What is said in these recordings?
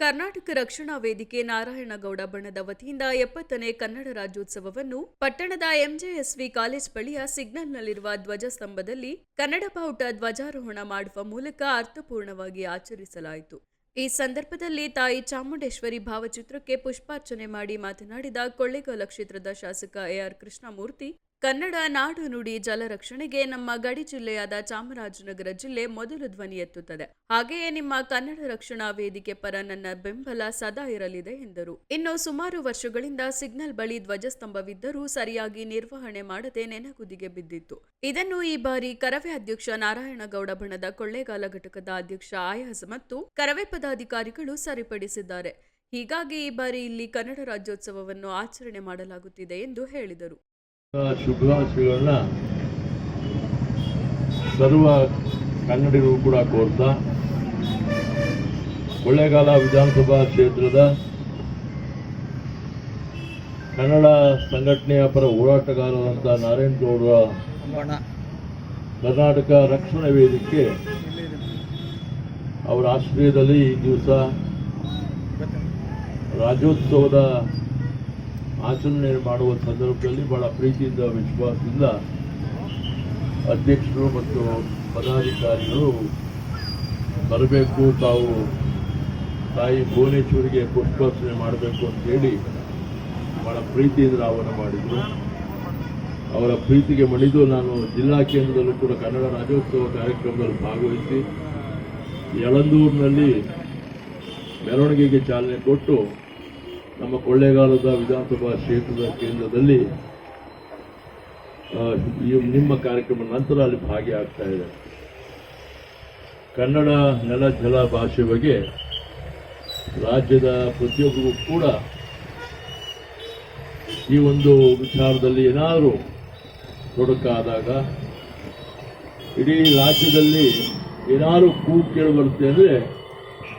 ಕರ್ನಾಟಕ ರಕ್ಷಣಾ ವೇದಿಕೆ ನಾರಾಯಣಗೌಡ ಬಣ್ಣದ ವತಿಯಿಂದ ಎಪ್ಪತ್ತನೇ ಕನ್ನಡ ರಾಜ್ಯೋತ್ಸವವನ್ನು ಪಟ್ಟಣದ ಎಂಜೆಎಸ್ವಿ ಕಾಲೇಜ್ ಬಳಿಯ ಸಿಗ್ನಲ್ನಲ್ಲಿರುವ ಧ್ವಜಸ್ತಂಭದಲ್ಲಿ ಕನ್ನಡ ಬಾವುಟ ಧ್ವಜಾರೋಹಣ ಮಾಡುವ ಮೂಲಕ ಅರ್ಥಪೂರ್ಣವಾಗಿ ಆಚರಿಸಲಾಯಿತು. ಈ ಸಂದರ್ಭದಲ್ಲಿ ತಾಯಿ ಚಾಮುಂಡೇಶ್ವರಿ ಭಾವಚಿತ್ರಕ್ಕೆ ಪುಷ್ಪಾರ್ಚನೆ ಮಾಡಿ ಮಾತನಾಡಿದ ಕೊಳ್ಳೇಗಾಲ ಕ್ಷೇತ್ರದ ಶಾಸಕ ಎಆರ್ ಕೃಷ್ಣಮೂರ್ತಿ ಕನ್ನಡ ನಾಡು ನುಡಿ ಜಲರಕ್ಷಣೆಗೆ ನಮ್ಮ ಗಡಿ ಜಿಲ್ಲೆಯಾದ ಚಾಮರಾಜನಗರ ಜಿಲ್ಲೆ ಮೊದಲು ಧ್ವನಿ ಎತ್ತುತ್ತದೆ. ಹಾಗೆಯೇ ನಿಮ್ಮ ಕನ್ನಡ ರಕ್ಷಣಾ ವೇದಿಕೆ ಪರ ನನ್ನ ಬೆಂಬಲ ಸದಾ ಇರಲಿದೆ, ಎಂದರು. ಇನ್ನು ಸುಮಾರು ವರ್ಷಗಳಿಂದ ಸಿಗ್ನಲ್ ಬಳಿ ಧ್ವಜಸ್ತಂಭವಿದ್ದರೂ ಸರಿಯಾಗಿ ನಿರ್ವಹಣೆ ಮಾಡದೆ ನೆನಗುದಿಗೆ ಬಿದ್ದಿತ್ತು. ಇದನ್ನು ಈ ಬಾರಿ ಕರವೇ ಅಧ್ಯಕ್ಷ ನಾರಾಯಣಗೌಡ ಬಣದ ಕೊಳ್ಳೇಗಾಲ ಘಟಕದ ಅಧ್ಯಕ್ಷ ಆಯಾಸ್ ಮತ್ತು ಕರವೇ ಪದಾಧಿಕಾರಿಗಳು ಸರಿಪಡಿಸಿದ್ದಾರೆ. ಹೀಗಾಗಿ ಈ ಬಾರಿ ಇಲ್ಲಿ ಕನ್ನಡ ರಾಜ್ಯೋತ್ಸವವನ್ನು ಆಚರಣೆ ಮಾಡಲಾಗುತ್ತಿದೆ ಎಂದು ಹೇಳಿದರು. ಶುಭಾಶಯಗಳನ್ನ ಸರ್ವ ಕನ್ನಡಿಗರು ಕೂಡ ಕೋರ್ತಾ ಕೊಳ್ಳೇಗಾಲ ವಿಧಾನಸಭಾ ಕ್ಷೇತ್ರದ ಕನ್ನಡ ಸಂಘಟನೆಯ ಪರ ಹೋರಾಟಗಾರರಂತ ನಾರಾಯಣ್ ಗೌಡರ ಕರ್ನಾಟಕ ರಕ್ಷಣಾ ವೇದಿಕೆ ಅವರ ಆಶ್ರಯದಲ್ಲಿ ಈ ದಿವಸ ರಾಜ್ಯೋತ್ಸವದ ಆಚರಣೆ ಮಾಡುವ ಸಂದರ್ಭದಲ್ಲಿ ಬಹಳ ಪ್ರೀತಿಯಿಂದ, ವಿಶ್ವಾಸದಿಂದ ಅಧ್ಯಕ್ಷರು ಮತ್ತು ಪದಾಧಿಕಾರಿಗಳು ಬರಬೇಕು, ತಾವು ತಾಯಿ ಭುವನೇಶ್ವರಿಗೆ ಪುಷ್ಪಾರ್ಚನೆ ಮಾಡಬೇಕು ಅಂತೇಳಿ ಬಹಳ ಪ್ರೀತಿಯಿಂದ ಆಹ್ವಾನ ಮಾಡಿದರು. ಅವರ ಪ್ರೀತಿಗೆ ಮಣಿದು ನಾನು ಜಿಲ್ಲಾ ಕೇಂದ್ರದಲ್ಲೂ ಕೂಡ ಕನ್ನಡ ರಾಜ್ಯೋತ್ಸವ ಕಾರ್ಯಕ್ರಮದಲ್ಲಿ ಭಾಗವಹಿಸಿ ಯಳಂದೂರಿನಲ್ಲಿ ಮೆರವಣಿಗೆಗೆ ಚಾಲನೆ ಕೊಟ್ಟು ನಮ್ಮ ಕೊಳ್ಳೇಗಾಲದ ವಿಧಾನಸಭಾ ಕ್ಷೇತ್ರದ ಕೇಂದ್ರದಲ್ಲಿ ನಿಮ್ಮ ಕಾರ್ಯಕ್ರಮ ನಂತರ ಅಲ್ಲಿ ಭಾಗಿಯಾಗ್ತಾ ಇದೆ. ಕನ್ನಡ ನೆಲ ಜಲ ಭಾಷೆ ಬಗ್ಗೆ ರಾಜ್ಯದ ಪ್ರತಿಯೊಬ್ಬರಿಗೂ ಕೂಡ ಈ ಒಂದು ವಿಚಾರದಲ್ಲಿ ಏನಾದರೂ ತೊಡಕಾದಾಗ ಇಡೀ ರಾಜ್ಯದಲ್ಲಿ ಏನಾದರೂ ಕೂಗು ಕೇಳಿ ಬರುತ್ತೆ ಅಂದರೆ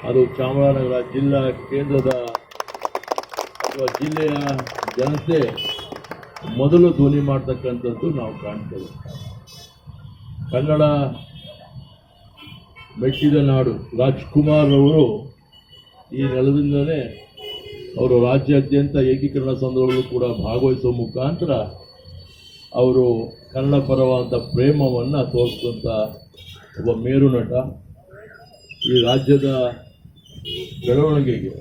ಅದು ಚಾಮರಾಜನಗರ ಜಿಲ್ಲಾ ಕೇಂದ್ರದ ಅಥವಾ ಜಿಲ್ಲೆಯ ಜನತೆ ಮೊದಲು ಧ್ವನಿ ಮಾಡ್ತಕ್ಕಂಥದ್ದು ನಾವು ಕಾಣ್ತೇವೆ. ಕನ್ನಡ ಮೆಟ್ಟಿದ ನಾಡು, ರಾಜ್ಕುಮಾರ್ ಅವರು ಈ ನೆಲದಿಂದಲೇ ಅವರು ರಾಜ್ಯಾದ್ಯಂತ ಏಕೀಕರಣ ಸಂದರ್ಭದಲ್ಲೂ ಕೂಡ ಭಾಗವಹಿಸುವ ಮುಖಾಂತರ ಅವರು ಕನ್ನಡ ಪರವಾದ ಪ್ರೇಮವನ್ನು ತೋರಿಸಿದಂಥ ಒಬ್ಬ ಮೇರು ನಟ ಈ ರಾಜ್ಯದ ಬೆಳವಣಿಗೆಗೆ.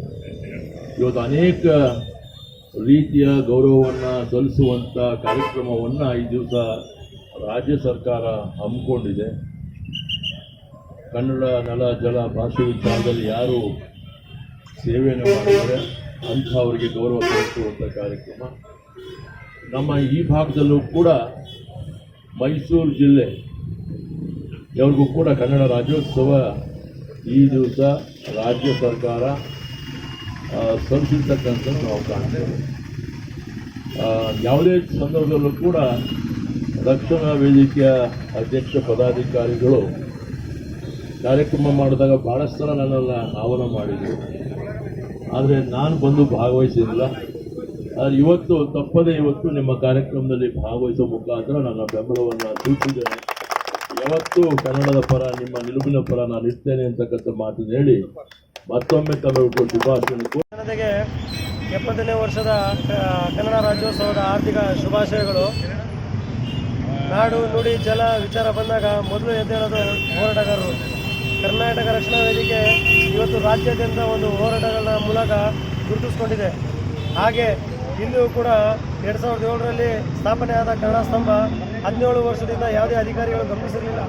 ಇವತ್ತು ಅನೇಕ ರೀತಿಯ ಗೌರವವನ್ನು ಸಲ್ಲಿಸುವಂಥ ಕಾರ್ಯಕ್ರಮವನ್ನು ಈ ದಿವಸ ರಾಜ್ಯ ಸರ್ಕಾರ ಹಮ್ಮಿಕೊಂಡಿದೆ. ಕನ್ನಡ ನೆಲ ಜಲ ಭಾಷೆ ವಿಚಾರದಲ್ಲಿ ಯಾರು ಸೇವೆಯನ್ನು ಮಾಡಿದರೆ ಅಂಥವರಿಗೆ ಗೌರವ ತೋರಿಸುವಂಥ ಕಾರ್ಯಕ್ರಮ. ನಮ್ಮ ಈ ಭಾಗದಲ್ಲೂ ಕೂಡ ಮೈಸೂರು ಜಿಲ್ಲೆ ಎವ್ರಿಗೂ ಕೂಡ ಕನ್ನಡ ರಾಜ್ಯೋತ್ಸವ ಈ ದಿವಸ ರಾಜ್ಯ ಸರ್ಕಾರ ಆ, ಸಲ್ಲಿಸಿರ್ತಕ್ಕಂಥದ್ದು ನಾವು ಕಾಣ್ತೇವೆ ಯಾವುದೇ ಸಂದರ್ಭದಲ್ಲೂ ಕೂಡ ರಕ್ಷಣಾ ವೇದಿಕೆಯ ಅಧ್ಯಕ್ಷ ಪದಾಧಿಕಾರಿಗಳು ಕಾರ್ಯಕ್ರಮ ಮಾಡಿದಾಗ ಭಾಳಷ್ಟು ಸಲ ನನ್ನೆಲ್ಲ ಆಹ್ವಾನ ಮಾಡಿದರು. ಆದರೆ ನಾನು ಬಂದು ಭಾಗವಹಿಸಿಲ್ಲ ಆದರೆ ಇವತ್ತು ತಪ್ಪದೇ ಇವತ್ತು ನಿಮ್ಮ ಕಾರ್ಯಕ್ರಮದಲ್ಲಿ ಭಾಗವಹಿಸುವ ಮುಖಾಂತರ ನನ್ನ ಬೆಂಬಲವನ್ನು ಸೂಚಿಸಿದ್ದೇನೆ. ಯಾವತ್ತೂ ಕನ್ನಡದ ಪರ ನಿಮ್ಮ ನಿಲುವಿನ ಪರ ನಾನು ಇರ್ತೇನೆ ಅಂತಕ್ಕಂಥ ಮಾತನ್ನು ಹೇಳಿ ಮತ್ತೊಮ್ಮೆ ತಮಗೆ ಶುಭಾಶಯ ಜನತೆಗೆ ಎಪ್ಪತ್ತನೇ ವರ್ಷದ ಕನ್ನಡ ರಾಜ್ಯೋತ್ಸವದ ಆರ್ಥಿಕ ಶುಭಾಶಯಗಳು. ನಾಡು ನುಡಿ ಜಲ ವಿಚಾರ ಬಂದಾಗ ಮೊದಲು ಎದ್ದೇಳೋದು ಹೋರಾಟಗಾರರು. ಕರ್ನಾಟಕ ರಕ್ಷಣಾ ವೇದಿಕೆ ಇವತ್ತು ರಾಜ್ಯಾದ್ಯಂತ ಒಂದು ಹೋರಾಟಗಳ ಮೂಲಕ ಗುರುತಿಸ್ಕೊಂಡಿದೆ. ಹಾಗೆ ಇಂದು ಕೂಡ ಎರಡು ಸಾವಿರದ ಏಳರಲ್ಲಿ ಸ್ಥಾಪನೆ ಆದ ಕನ್ನಡ ಸ್ತಂಭ ಹದಿನೇಳು ವರ್ಷದಿಂದ ಯಾವುದೇ ಅಧಿಕಾರಿಗಳು ಗಮನಿಸಿರಲಿಲ್ಲ.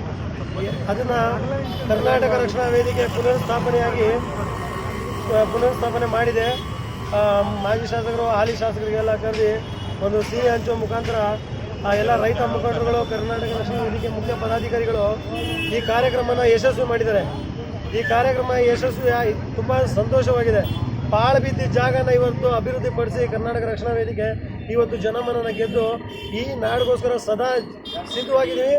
ಅದನ್ನು ಕರ್ನಾಟಕ ರಕ್ಷಣಾ ವೇದಿಕೆ ಪುನರ್ಸ್ಥಾಪನೆಯಾಗಿ ಪುನರ್ಸ್ಥಾಪನೆ ಪುನರ್ ಸ್ಥಾಪನೆ ಮಾಡಿದೆ ಮಾಜಿ ಶಾಸಕರು, ಹಾಲಿ ಶಾಸಕರಿಗೆಲ್ಲ ಕರೆದು ಒಂದು ಸಿಹಿ ಹಂಚುವ ಮುಖಾಂತರ ಎಲ್ಲ ರೈತ ಮುಖಂಡರುಗಳು, ಕರ್ನಾಟಕ ರಕ್ಷಣಾ ವೇದಿಕೆ ಮುಖ್ಯ ಪದಾಧಿಕಾರಿಗಳು ಈ ಕಾರ್ಯಕ್ರಮನ ಯಶಸ್ವಿ ಮಾಡಿದ್ದಾರೆ. ಈ ಕಾರ್ಯಕ್ರಮ ಯಶಸ್ವಿ ತುಂಬ ಸಂತೋಷವಾಗಿದೆ. ಪಾಳು ಬಿದ್ದ ಜಾಗನ ಇವತ್ತು ಅಭಿವೃದ್ಧಿಪಡಿಸಿ ಕರ್ನಾಟಕ ರಕ್ಷಣಾ ವೇದಿಕೆ ಇವತ್ತು ಜನಮನನ ಗೆದ್ದು ಈ ನಾಡಿಗೋಸ್ಕರ ಸದಾ ಸಿದ್ಧವಾಗಿದ್ದೀವಿ.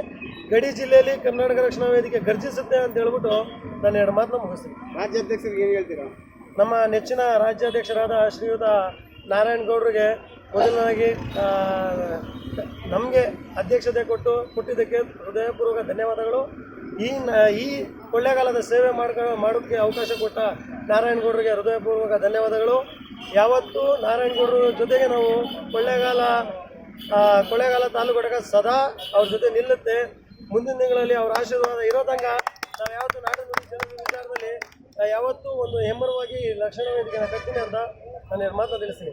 ಗಡಿ ಜಿಲ್ಲೆಯಲ್ಲಿ ಕರ್ನಾಟಕ ರಕ್ಷಣಾ ವೇದಿಕೆ ಗರ್ಜಿಸುತ್ತೆ ಅಂತ ಹೇಳ್ಬಿಟ್ಟು ನಾನು ಎರಡು ಮಾತನ್ನ ಮುಗಿಸ್ತೀನಿ. ರಾಜ್ಯಾಧ್ಯಕ್ಷರಿಗೆ ಏನು ಹೇಳ್ತೀರಾ? ನಮ್ಮ ನೆಚ್ಚಿನ ರಾಜ್ಯಾಧ್ಯಕ್ಷರಾದ ಶ್ರೀಯುತ ನಾರಾಯಣ ಗೌಡರಿಗೆ ಮೊದಲನಾಗಿ ನಮಗೆ ಅಧ್ಯಕ್ಷತೆ ಕೊಟ್ಟು ಕೊಟ್ಟಿದ್ದಕ್ಕೆ ಹೃದಯಪೂರ್ವಕ ಧನ್ಯವಾದಗಳು. ಈ ಈ ಕೊಳ್ಳೇಗಾಲದ ಸೇವೆ ಮಾಡ್ಕೊ, ಮಾಡೋಕ್ಕೆ ಅವಕಾಶ ಕೊಟ್ಟ ನಾರಾಯಣಗೌಡರಿಗೆ ಹೃದಯಪೂರ್ವಕ ಧನ್ಯವಾದಗಳು. ಯಾವತ್ತೂ ನಾರಾಯಣಗೌಡರ ಜೊತೆಗೆ ನಾವು ಕೊಳ್ಳೇಗಾಲ ಕೊಳ್ಳೇಗಾಲ ತಾಲೂಕು ಘಟಕ ಸದಾ ಅವ್ರ ಜೊತೆ ನಿಲ್ಲುತ್ತೆ. ಮುಂದಿನ ದಿನಗಳಲ್ಲಿ ಅವ್ರ ಆಶೀರ್ವಾದ ಇರೋ ತನಕ ನಾವು ಯಾವತ್ತೂ ನಾಡು ಜನರ ವಿಚಾರದಲ್ಲಿ ನಾವು ಯಾವತ್ತೂ ಒಂದು ಹೆಮ್ಮರವಾಗಿ ಲಕ್ಷಣ ವೇದಿಕೆಯನ್ನು ಕಟ್ತೀನಿ ಅಂತ ನಾನು ಮಾತ್ರ ತಿಳಿಸ್ತೀನಿ.